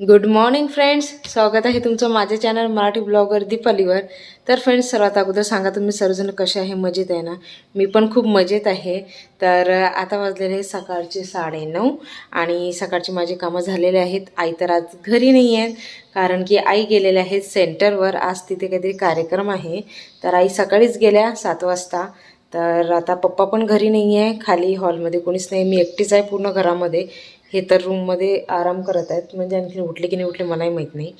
Good morning friends स्वागत आहे तुमचं माझ्या चॅनल मराठी ब्लॉगर दीपालीवर. तर फ्रेंड्स सर्वात अगोदर सांगा तुम्ही सर्वजण कसे आहे? मजेत आहे ना? मी पण खूप मजेत आहे. तर आता वाजलेले आहे सकाळचे साडेनऊ आणि सकाळची माझी कामं झालेले आहेत. आई तर आज घरी नाही आहेत कारण की आई गेलेल्या आहेत सेंटरवर. आज तिथे काहीतरी कार्यक्रम आहे. तर आई सकाळीच गेल्या सात वाजता. तर आता पप्पा पण घरी नाही आहे खाली हॉलमध्ये कोणीच नाही. मी एकटीच आहे पूर्ण घरामध्ये. हे तर रूममध्ये आराम करत आहेत. म्हणजे आणखी उठले की नाही उठले मलाही माहीत नाही.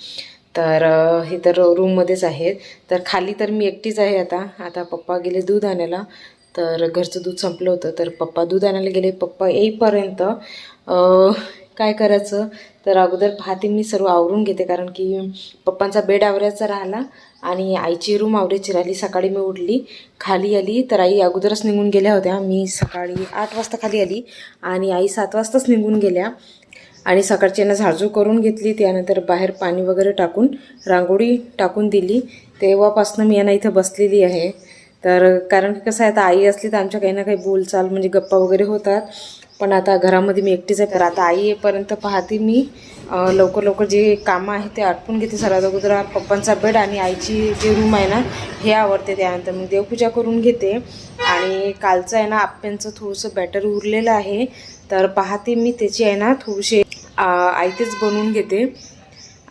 तर हे तर रूममध्येच आहेत. तर खाली तर मी एकटीच आहे आता. आता पप्पा गेले दूध आणायला. तर घरचं दूध संपलं होतं. तर पप्पा दूध आणायला गेले. पप्पा येईपर्यंत काय करायचं? तर अगोदर पाहते मी सर्व आवरून घेते कारण की पप्पांचा बेड आवरायचा राहिला आणि आईची रूम आवरायची राहिली. सकाळी मी उठली खाली आली. तर आई अगोदरच निघून गेल्या होत्या. मी सकाळी आठ वाजता खाली आली आणि आई सात वाजताच निघून गेल्या. आणि सकाळची यांना झाडझूड करून घेतली. त्यानंतर बाहेर पाणी वगैरे टाकून रांगोळी टाकून दिली. तेव्हापासून मी यांना इथं बसलेली आहे. तर कारण की कसं आहे आता आई असली तर आमच्या काही ना काही बोलचाल म्हणजे गप्पा वगैरे होतात. पण आता घरामध्ये मी एकटीच आहे तर आता आई येईपर्यंत पाहते मी. लवकर लवकर जे कामं आहे ते आटपून घेते सर्वात अगोदर पप्पांचा बेड आणि आईची जे रूम आहे ना हे आवडते त्यानंतर मी देवपूजा करून घेते. आणि कालचं आहे ना आप्यांचं थोडंसं बॅटर उरलेलं आहे. तर पाहते मी त्याची आहे ना थोडीशी आ- आयतेच बनवून घेते.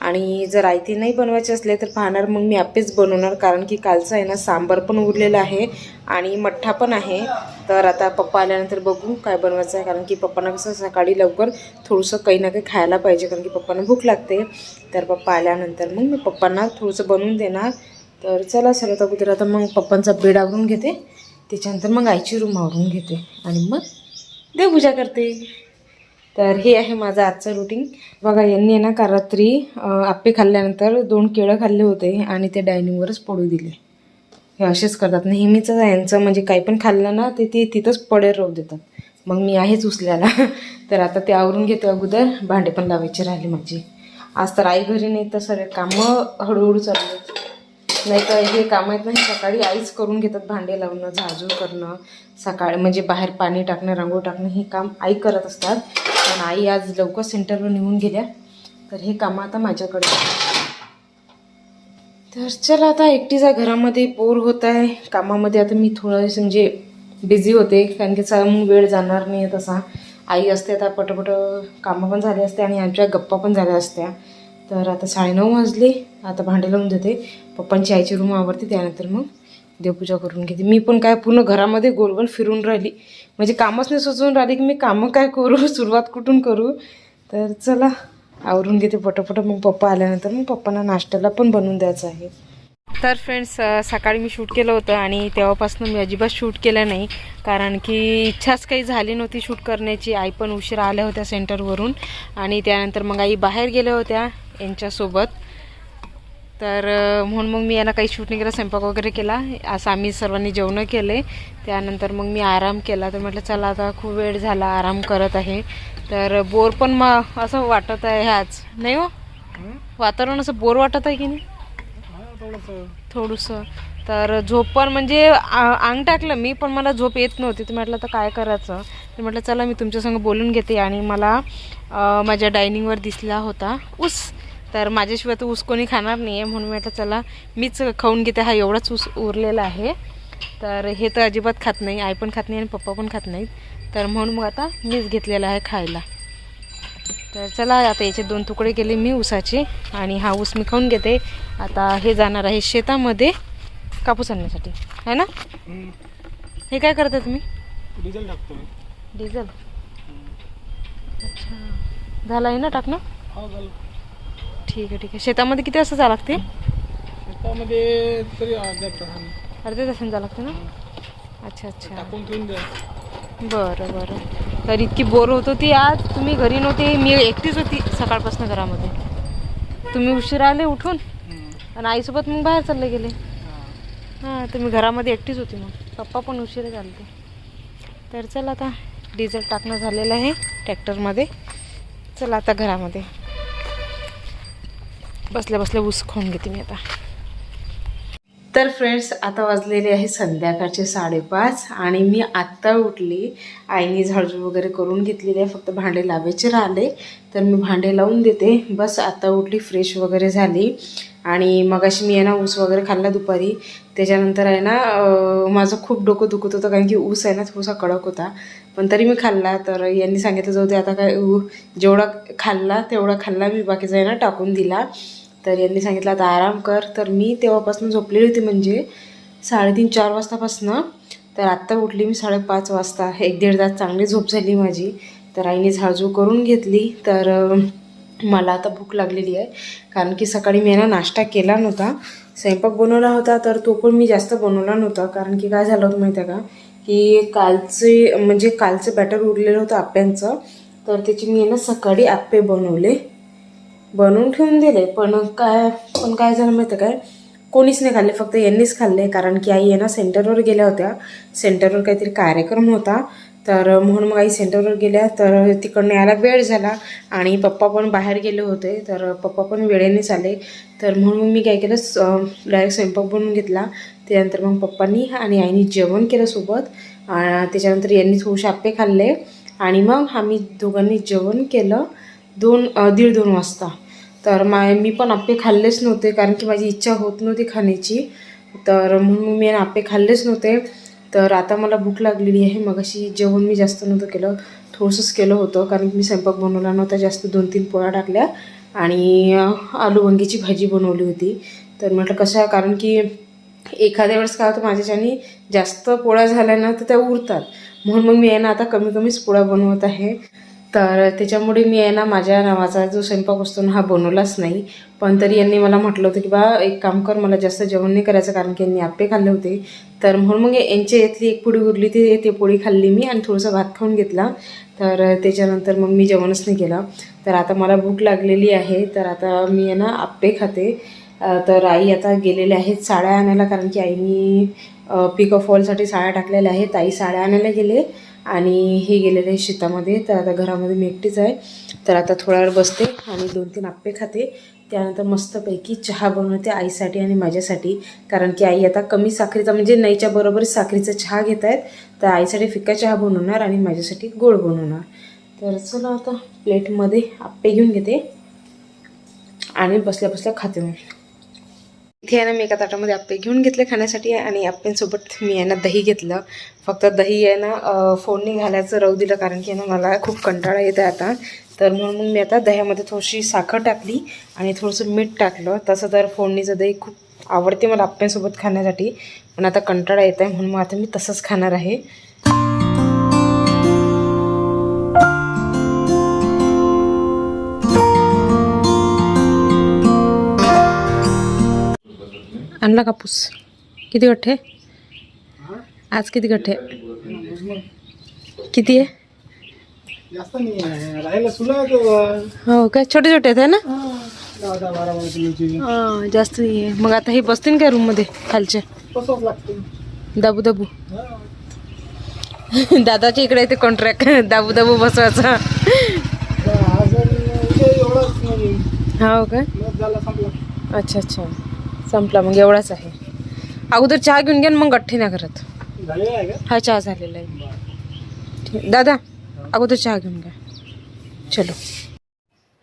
आणि जर आयती नाही बनवायचे असले तर पाहणार मग मी आपेच बनवणार कारण की कालचं आहे ना सांबार पण उरलेलं आहे आणि मठ्ठा पण आहे. तर आता पप्पा आल्यानंतर बघू काय बनवायचं आहे कारण की पप्पांना कसं सकाळी लवकर थोडंसं काही ना काही खायला पाहिजे कारण की पप्पांना भूक लागते. तर पप्पा आल्यानंतर मग मी पप्पांना थोडंसं बनवून देणार. तर चला सर्वात अगोदर आता मग पप्पांचा बेड आवरून घेते. त्याच्यानंतर मग आईची रूम आवरून घेते. आणि मग देवपूजा करते. तर हे आहे माझं आजचं रुटीन बघा यांनी आहे ना का रात्री आप्पे खाल्ल्यानंतर दोन केळं खाल्ले होते आणि ते डायनिंगवरच पडू दिले. हे असेच करतात. नेहमीच यांचं म्हणजे काही पण खाल्लं ना ते ते तिथंच पडेल राहू देतात. मग मी आहेच उचल्याला. तर आता ते आवरून घेते अगोदर. भांडे पण लावायचे राहिले माझे. आज तर आई घरी नाही तर सगळे कामं हळूहळू चालू आहेत. नाही तर हे काम आहेत ना सकाळी आईच करून घेतात भांडे लावणं झाजू करणं सकाळी म्हणजे बाहेर पाणी टाकणं रांगोळ टाकणं हे काम आई करत असतात. पण आई आज लवकर सेंटरवर निघून गेल्या. तर हे कामं आता माझ्याकडे तर चला आता एकटीचा घरामध्ये बोर होत आहे. कामामध्ये आता मी थोडं म्हणजे बिझी होते कारण की चा- मग वेळ जाणार नाही आहे तसा. आई असते आता पटपट कामं पण झाली असते आणि आमच्या गप्पा पण झाल्या असत्या. तर आता साडेनऊ वाजले. आता भांडे लावून देते. पप्पांची आईची रूम आवडते त्यानंतर मग देवपूजा करून घेते. मी पण काय पूर्ण घरामध्ये गोलगोल फिरून राहिली. म्हणजे कामच नाही सुचवून राहिली की मी कामं काय करू सुरुवात कुठून करू? तर चला आवरून घेते पटपट. मग पप्पा आल्यानंतर मग पप्पांना नाश्त्याला पण बनवून द्यायचं आहे. तर फ्रेंड्स सकाळी मी शूट केलं होतं आणि तेव्हापासून मी अजिबात शूट केलं नाही. कारण की इच्छाच काही झाली नव्हती शूट करण्याची. आई पण उशिरा आल्या होत्या सेंटरवरून आणि त्यानंतर मग आई बाहेर गेल्या होत्या. यांच्यासोबत. तर म्हणून मग मी यांना काही शूट नाही केला स्वयंपाक वगैरे केला. असं आम्ही सर्वांनी जेवणं केले. त्यानंतर मग मी आराम केला. तर म्हटलं चला आता खूप वेळ झाला आराम करत आहे. तर बोर पण मग असं वाटत आहे आज. नाही हो? वातावरण असं बोर वाटत आहे की नाही? थोडंसं. तर झोप पण म्हणजे अंग टाकलं मी पण मला झोप येत नव्हती. तर म्हटलं तर काय करायचं? तर म्हटलं चला मी तुमच्यासंग बोलून घेते. आणि मला माझ्या डायनिंगवर दिसला होता ऊस. तर माझ्याशिवाय तर ऊस कोणी खाणार नाही आहे म्हणून म्हटलं चला मीच खाऊन घेते. हा एवढाच ऊस उरलेला आहे. तर हे तर अजिबात खात नाही आई पण खात नाही आणि पप्पा पण खात नाहीत. तर म्हणून मग आता मीच घेतलेला आहे खायला. तर चला आता याचे दोन तुकडे केले मी ऊसाचे आणि हा ऊस मी खाऊन घेते. आता हे जाणार आहे शेतामध्ये कापूस आणण्यासाठी. है ना? हे काय करता तुम्ही? डिझेल टाकतोय डिझेल? अच्छा. झालं आहे ना टाकणं? हा ठीक आहे ठीक आहे. शेतामध्ये किती वाजता जावं लागते? शेतामध्ये तरी अर्ध्या तासाने अर्ध्या तासाने जावं लागते ना? अच्छा अच्छा. टाकून ठेवून द्या. बरं बरं. तर इतकी बोर होत होती आज. तुम्ही घरी नव्हते. मी एकटीच होती सकाळपासून घरामध्ये. तुम्ही उशीर आले उठून? आणि आईसोबत मग बाहेर चालले गेले? हां. तर मी घरामध्ये एकटीच होती मग. पप्पा पण उशिरा चालते तर चला आता डिझेल टाकणं झालेलं आहे ट्रॅक्टरमध्ये. चला आता घरामध्ये. बसल्या बसल्या ऊस खाऊन घेते मी आता. तर फ्रेंड्स आता वाजलेले आहे संध्याकाळचे साडेपाच आणि मी आत्ता उठली. आईने झाडझूड वगैरे करून घेतलेली आहे फक्त भांडे लावायचे राहिले. तर मी भांडे लावून देते. बस आता उठली फ्रेश वगैरे झाली. आणि मगाशी मी आहे ना ऊस वगैरे खाल्ला दुपारी. त्याच्यानंतर आहे ना माझं खूप डोकं दुखत होतं कारण की ऊस आहे ना थोडासा कडक होता. पण तरी मी खाल्ला. तर यांनी सांगितलं जाऊ दे आता काय जेवढा खाल्ला तेवढा खाल्ला. मी बाकीचा आहे ना टाकून दिला. तर यांनी सांगितलं आता आराम कर. तर मी तेव्हापासून झोपलेली होती म्हणजे साडेतीन चार वाजतापासनं. तर आत्ता उठली मी साडेपाच वाजता. एक दीड तास चांगली झोप झाली माझी. तर आईने झाडझूड करून घेतली. तर मला आता भूक लागलेली आहे. कारण की सकाळी मी ना नाश्ता केला नव्हता. स्वयंपाक बनवला होता. तर तो पण मी जास्त बनवला नव्हता. कारण की काय झालं होतं माहिती आहे का? की कालचे म्हणजे कालचं बॅटर उरलेलं होतं आप्यांचं. तर त्याची मी ना सकाळी आप्पे बनवले. बनवून ठेवून दिले पण काय पण काय झालं माहिती आहे काय? कोणीच नाही खाल्ले फक्त यांनीच खाल्ले कारण की आई आहे ना सेंटरवर गेल्या होत्या. सेंटरवर काहीतरी कार्यक्रम होता. तर म्हणून मग आई सेंटरवर गेल्या तर तिकडनं यायला वेळ झाला आणि पप्पा पण बाहेर गेले होते. तर पप्पा पण वेळेनेच आले. तर म्हणून मग मी काय केलं डायरेक्ट स्वयंपाक बनवून घेतला. त्यानंतर मग पप्पांनी आणि आईनी जेवण केलं सोबत. त्याच्यानंतर यांनी थोडेसे आप्पे खाल्ले. आणि मग आम्ही दोघांनी जेवण केलं. दोन दीड दोन वाजता. तर माय मी पण आप्पे खाल्लेच नव्हते कारण की माझी इच्छा होत नव्हती खाण्याची. तर म्हणून मी आप्पे खाल्लेच नव्हते. तर आता मला भूक लागलेली आहे मग अशी जेवण मी जास्त नव्हतं केलं थोडंसंच केलं होतं कारण की मी स्वयंपाक बनवला नव्हता जास्त दोन तीन पोळ्या टाकल्या आणि आलू वांगीची भाजी बनवली होती. तर म्हटलं कसं कारण की एखाद्या वेळेस काय होतं माझ्याच्यानी जास्त पोळ्या झाल्या ना तर त्या उरतात. म्हणून मग मी आहे ना आता कमी कमीच पोळ्या बनवत आहे. तर त्याच्यामुळे मी आहे ना माझ्या नावाचा जो स्वयंपाक असतो ना हा बनवलाच नाही. पण तरी यांनी मला म्हटलं होतं की बा एक काम कर मला जास्त जेवण नाही करायचं कारण की यांनी आप्पे खाल्ले होते. तर म्हणून मग यांच्या यातली एक पोळी उरली ती ते पोळी खाल्ली मी आणि थोडंसं भात खाऊन घेतला. तर त्याच्यानंतर मग मी जेवणच नाही केलं. तर आता मला भूक लागलेली आहे तर आता मी आहे ना आप्पे खाते. तर आई आता गेलेल्या आहेत साड्या आणायला कारण की आईनी पिक ऑफ फॉलसाठी साड्या टाकलेल्या आहेत. आई साड्या आणायला गेले. आणि हे गेलेले आहे शेतामध्ये. तर आता घरामध्ये मी एकटीच आहे. तर आता थोडा वेळ बसते आणि दोन तीन आप्पे खाते. त्यानंतर मस्तपैकी चहा बनवते आईसाठी आणि माझ्यासाठी. कारण की आई आता कमी साखरेचा म्हणजे नाहीच्या बरोबर साखरेचा चहा घेत आहेत. तर आईसाठी फिक्का चहा बनवणार आणि माझ्यासाठी गोड बनवणार. तर चला आता प्लेटमध्ये आप्पे घेऊन घेते. आणि बसल्या बसल्या खाते मी इथे आहे ना मी एका ताटामध्ये आप्पे घेऊन घेतले खाण्यासाठी आणि आप्प्यांसोबत मी आहे ना दही घेतलं. फक्त दही आहे ना फोडणी घालायचं राहू दिलं कारण की आहे ना मला खूप कंटाळा येत आहे आता. तर म्हणून मग मी आता दह्यामध्ये थोडीशी साखर टाकली आणि थोडंसं मीठ टाकलं. तसं तर फोडणीचं दही खूप आवडते मला आप्प्यांसोबत खाण्यासाठी पण आता कंटाळा येत आहे म्हणून मग आता मी तसंच खाणार आहे. आणला कापूस किती गठ्ठे? आज किती गठ्ठे? किती आहे. हो काय छोटे छोटे आहेत है ना? हा, हा, जास्त नाही आहे. मग आता हे बसतील काय रूममध्ये खालचे? दाबू दाबू. हा. दादाच्या इकडे ते कॉन्ट्रॅक्ट दाबू दाबू बसवायचा. हो संपला. अच्छा अच्छा. संपला मग एवढाच आहे. अगोदर चहा घेऊन घ्या मग गठ्ठे नाही करत हा चहा झालेला आहे. ठीक. दादा अगोदर चहा घेऊन घ्या. चलो.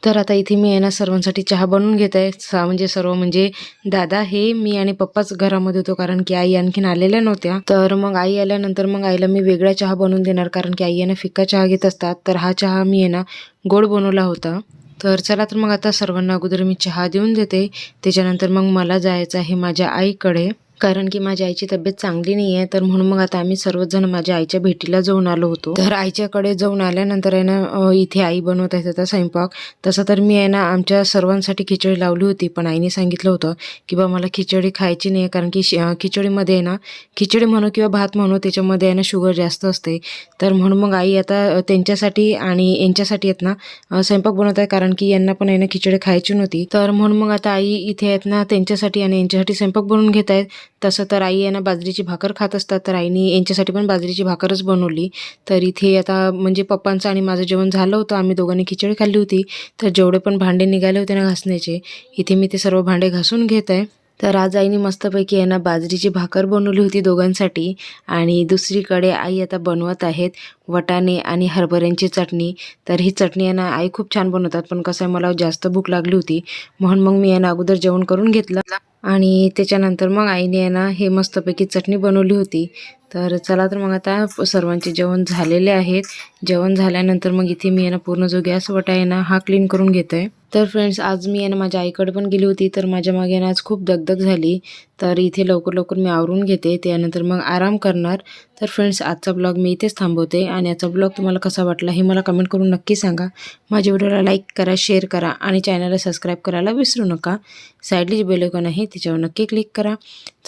तर आता इथे मी आहे ना सर्वांसाठी चहा बनवून घेत आहे. सा म्हणजे सर्व म्हणजे दादा हे मी आणि पप्पाच घरामध्ये होतो कारण की आई आणखीन आलेल्या नव्हत्या. तर मग आई आल्यानंतर मग आईला मी वेगळा चहा बनवून देणार कारण की आई आहे ना फिक्का चहा घेत असतात. तर हा चहा मी आहे ना गोड बनवला होता. तर चला तर मग आता सर्वांना अगोदर मी चहा देऊन देते. त्याच्यानंतर मग मला जायचं आहे माझ्या आईकडे. कारण की माझ्या आईची तब्येत चांगली नाही आहे तर म्हणून मग आता आम्ही सर्वजण माझ्या आईच्या भेटीला जाऊन आलो होतो. तर आईच्याकडे जाऊन आल्यानंतर आहे ना इथे आई बनवत आहे त्याचा स्वयंपाक. तसं तर मी आहे ना आमच्या सर्वांसाठी खिचडी लावली होती पण आईने सांगितलं होतं की बा मला खिचडी खायची नाही कारण की खिचडीमध्ये आहे ना खिचडी म्हणू किंवा भात म्हणू त्याच्यामध्ये आहे ना शुगर जास्त असते. तर म्हणून मग आई आता त्यांच्यासाठी आणि यांच्यासाठी आहेत ना स्वयंपाक बनवत आहे कारण की यांना पण आहे ना खिचडी खायची नव्हती. तर म्हणून मग आता आई इथे आहेत ना त्यांच्यासाठी आणि यांच्यासाठी स्वयंपाक बनवून घेत आहेत. तसं तर आई यांना बाजरीची भाकर खात असतात तर आईने यांच्यासाठी पण बाजरीची भाकरच बनवली. तर इथे आता म्हणजे पप्पांचं आणि माझं जेवण झालं होतं आम्ही दोघांनी खिचडी खाल्ली होती. तर जेवढे पण भांडे निघाले होते ना घासण्याचे इथे मी ते सर्व भांडे घासून घेत आहे. तर आज आईने मस्तपैकी यांना बाजरीची भाकर बनवली होती दोघांसाठी. आणि दुसरीकडे आई आता बनवत आहेत वटाणे आणि हरभऱ्यांची चटणी. तर ही चटणी यांना आई खूप छान बनवतात पण कसं आहे मला जास्त भूक लागली होती. म्हणून मग मी यांना अगोदर जेवण करून घेतलं. आणि त्याच्यानंतर मग आईने आहे ना हे मस्तपैकी चटणी बनवली होती. तर चला तर मग आता सर्वांचे जेवण झालेले आहेत. जेवण झाल्यानंतर मग इथे मी आहे ना पूर्ण जो गॅस वटा आहे ना हा क्लीन करून घेत आहे तर फ्रेंड्स आज मी आहे ना माझ्या आईकडे पण गेली होती तर माझ्या मागे आज खूप दगदग झाली. तर इथे लवकर लवकर मी आवरून घेते त्यानंतर मग आराम करणार. तर फ्रेंड्स आजचा ब्लॉग मी इथेच थांबवते आणि आजचा ब्लॉग तुम्हाला कसा वाटला हे मला कमेंट करून नक्की सांगा. माझ्या व्हिडिओला लाईक करा शेअर करा आणि चॅनलला सबस्क्राईब करायला विसरू नका. साईडली जी बेलकॉन आहे तिच्यावर नक्की क्लिक करा.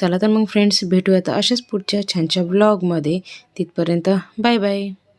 चला तर मग फ्रेंड्स भेटूयात अशाच पुढच्या छानच्या ब्लॉगमध्ये तिथपर्यंत बाय बाय